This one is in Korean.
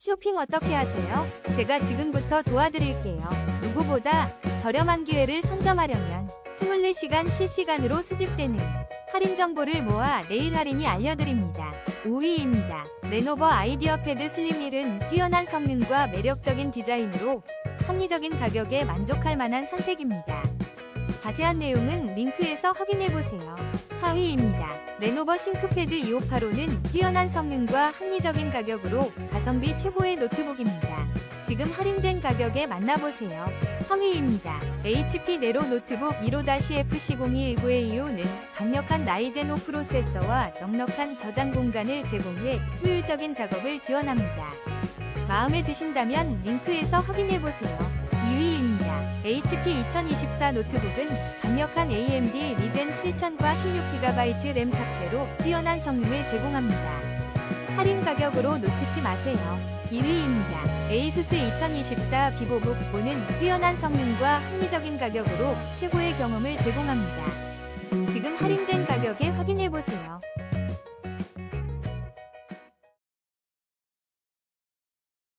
쇼핑 어떻게 하세요? 제가 지금부터 도와드릴게요. 누구보다 저렴한 기회를 선점하려면 24시간 실시간으로 수집되는 할인 정보를 모아 내일 할인이 알려드립니다. 5위입니다. 레노버 아이디어 패드 슬림 1은 뛰어난 성능과 매력적인 디자인으로 합리적인 가격에 만족할 만한 선택입니다. 자세한 내용은 링크에서 확인해보세요. 4위입니다. 레노버 싱크패드 2585는 뛰어난 성능과 합리적인 가격으로 가성비 최고의 노트북입니다. 지금 할인된 가격에 만나보세요. 3위입니다. HP 네로 노트북 15-FC0219A2는 강력한 라이젠 5 프로세서와 넉넉한 저장 공간을 제공해 효율적인 작업을 지원합니다. 마음에 드신다면 링크에서 확인해보세요. 2위입니다. HP 2024 노트북은 강력한 AMD 리젠 7000과 16GB 램 탑재로 뛰어난 성능을 제공합니다. 할인 가격으로 놓치지 마세요. 2위입니다. ASUS 2024 비보북 5는 뛰어난 성능과 합리적인 가격으로 최고의 경험을 제공합니다. 지금 할인된 가격에 확인해보세요.